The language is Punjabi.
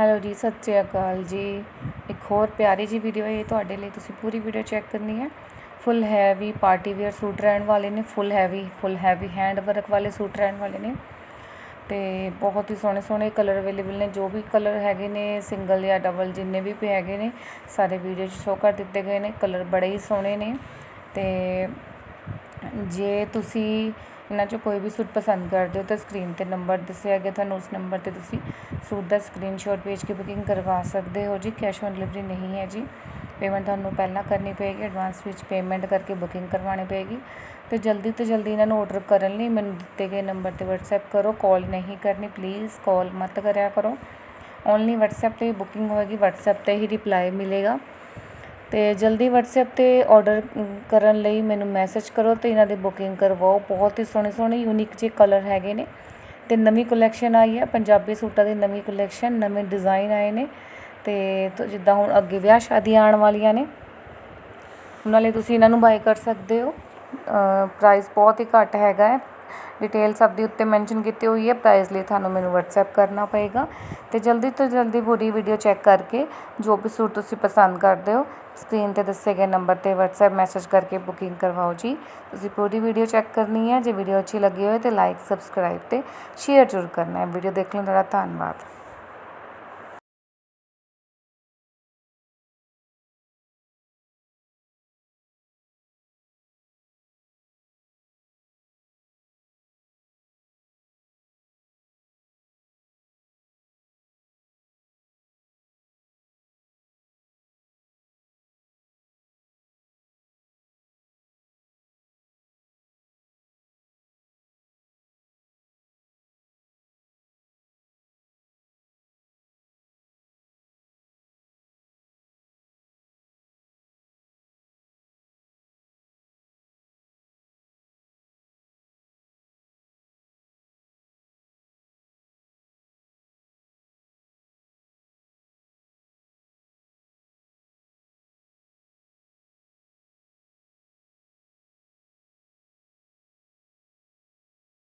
ਹੈਲੋ ਜੀ, ਸਤਿ ਸ਼੍ਰੀ ਅਕਾਲ ਜੀ। ਇੱਕ ਹੋਰ ਪਿਆਰੀ ਜੀ ਵੀਡੀਓ ਹੈ, ਇਹ ਤੁਹਾਡੇ ਲਈ ਤੁਸੀਂ ਪੂਰੀ ਵੀਡੀਓ ਚੈੱਕ ਕਰਨੀ ਹੈ। Full heavy party wear suit ਰਹਿਣ ਵਾਲੇ ਨੇ full heavy full heavy hand work ਵਾਲੇ ਸੂਟ ਰਹਿਣ ਵਾਲੇ ਨੇ। ਤੇ ਬਹੁਤ ਹੀ ਸੋਹਣੇ ਸੋਹਣੇ ਕਲਰ ਅਵੇਲੇਬਲ ਨੇ, ਜੋ ਵੀ ਕਲਰ ਹੈਗੇ ਨੇ ਸਿੰਗਲ ਜਾਂ ਡਬਲ ਜਿੰਨੇ ਵੀ ਪੇ ਹੈਗੇ ਨੇ, ਸਾਰੇ ਵੀਡੀਓ 'ਚ ਸ਼ੋਅ ਕਰ ਦਿੱਤੇ ਗਏ ਨੇ ਕਲਰ ਬੜੇ ਹੀ ਸੋਹਣੇ ਨੇ। ਤੇ ਜੇ ਤੁਸੀਂ ਇਹਨਾਂ 'ਚੋਂ ਕੋਈ ਵੀ ਸੂਟ ਪਸੰਦ ਕਰਦੇ ਹੋ ਤਾਂ ਸਕਰੀਨ ਤੇ ਨੰਬਰ ਦੱਸਿਆ ਗਿਆ, ਤੁਹਾਨੂੰ ਉਸ ਨੰਬਰ ਤੇ ਤੁਸੀਂ ਸੂਟ ਦਾ ਸਕਰੀਨਸ਼ਾਟ ਭੇਜ ਕੇ ਬੁਕਿੰਗ ਕਰਵਾ ਸਕਦੇ ਹੋ ਜੀ। ਕੈਸ਼ ਔਨ ਡਿਲੀਵਰੀ ਨਹੀਂ ਹੈ ਜੀ। ਪੇਮੈਂਟ ਤੁਹਾਨੂੰ ਪਹਿਲਾਂ ਕਰਨੀ ਪਏਗੀ ਐਡਵਾਂਸ ਵਿੱਚ ਪੇਮੈਂਟ ਕਰਕੇ ਬੁਕਿੰਗ ਕਰਵਾਉਣੀ ਪਏਗੀ। ਤੇ ਜਲਦੀ ਤੋਂ ਜਲਦੀ ਇਹਨਾਂ ਨੂੰ ਆਰਡਰ ਕਰਨ ਲਈ ਮੈਨੂੰ ਦਿੱਤੇ ਗਏ ਨੰਬਰ ਤੇ WhatsApp ਕਰੋ ਕਾਲ ਨਹੀਂ ਕਰਨੀ ਪਲੀਜ਼ ਕਾਲ ਮਤ ਕਰਿਆ ਕਰੋ। ਓਨਲੀ WhatsApp ਤੇ ਬੁਕਿੰਗ ਹੋਏਗੀ, WhatsApp ਤੇ ਹੀ ਰਿਪਲਾਈ ਮਿਲੇਗਾ। ਅਤੇ ਜਲਦੀ ਵਟਸਐਪ ਤੇ ਔਡਰ ਕਰਨ ਲਈ ਮੈਨੂੰ ਮੈਸੇਜ ਕਰੋ ਅਤੇ ਇਹਨਾਂ ਦੀ ਬੁਕਿੰਗ ਕਰਵਾਓ। ਬਹੁਤ ਹੀ ਸੋਹਣੇ ਸੋਹਣੇ ਯੂਨੀਕ ਜਿਹੇ ਕਲਰ ਹੈਗੇ ਨੇ ਅਤੇ ਨਵੀਂ ਕਲੈਕਸ਼ਨ ਆਈ ਹੈ। ਪੰਜਾਬੀ ਸੂਟਾਂ ਦੀ ਨਵੀਂ ਕਲੈਕਸ਼ਨ ਨਵੇਂ ਡਿਜ਼ਾਇਨ ਆਏ ਨੇ ਅਤੇ ਜਿੱਦਾਂ ਹੁਣ ਅੱਗੇ ਵਿਆਹ ਸ਼ਾਦੀਆਂ ਆਉਣ ਵਾਲੀਆਂ ਨੇ, ਉਹਨਾਂ ਲਈ ਤੁਸੀਂ ਇਹਨਾਂ ਨੂੰ ਬਾਏ ਕਰ ਸਕਦੇ ਹੋ। ਪ੍ਰਾਈਜ਼ ਬਹੁਤ ਹੀ ਘੱਟ ਹੈਗਾ ਹੈ। ਡਿਟੇਲਸ ਸਭ ਉੱਤੇ ਮੈਂਸ਼ਨ ਕੀਤੀ ਹੋਈ ਹੈ। ਪ੍ਰਾਈਜ਼ ਲਈ ਤੁਹਾਨੂੰ ਮੈਨੂੰ ਵਟਸਐਪ ਕਰਨਾ ਪਏਗਾ। ਅਤੇ ਜਲਦੀ ਤੋਂ ਜਲਦੀ ਪੂਰੀ ਵੀਡੀਓ ਚੈੱਕ ਕਰਕੇ ਜੋ ਵੀ ਸੂਟ ਤੁਸੀਂ ਪਸੰਦ ਕਰਦੇ ਹੋ ਸਕਰੀਨ ਤੇ ਦੱਸੇ ਗਏ ਨੰਬਰ ਤੇ ਵਟਸਐਪ ਮੈਸੇਜ ਕਰਕੇ ਬੁਕਿੰਗ ਕਰਵਾਓ ਜੀ। ਤੁਸੀਂ ਪੂਰੀ ਵੀਡੀਓ ਚੈੱਕ ਕਰਨੀ ਹੈ। ਜੇ ਵੀਡੀਓ ਅੱਛੀ ਲੱਗੀ ਹੋਵੇ ਤਾਂ ਲਾਈਕ ਸਬਸਕ੍ਰਾਈਬ ਅਤੇ ਸ਼ੇਅਰ ਜ਼ਰੂਰ ਕਰਨਾ ਹੈ। ਵੀਡੀਓ ਦੇਖਣ ਲਈ ਤੁਹਾਡਾ ਧੰਨਵਾਦ।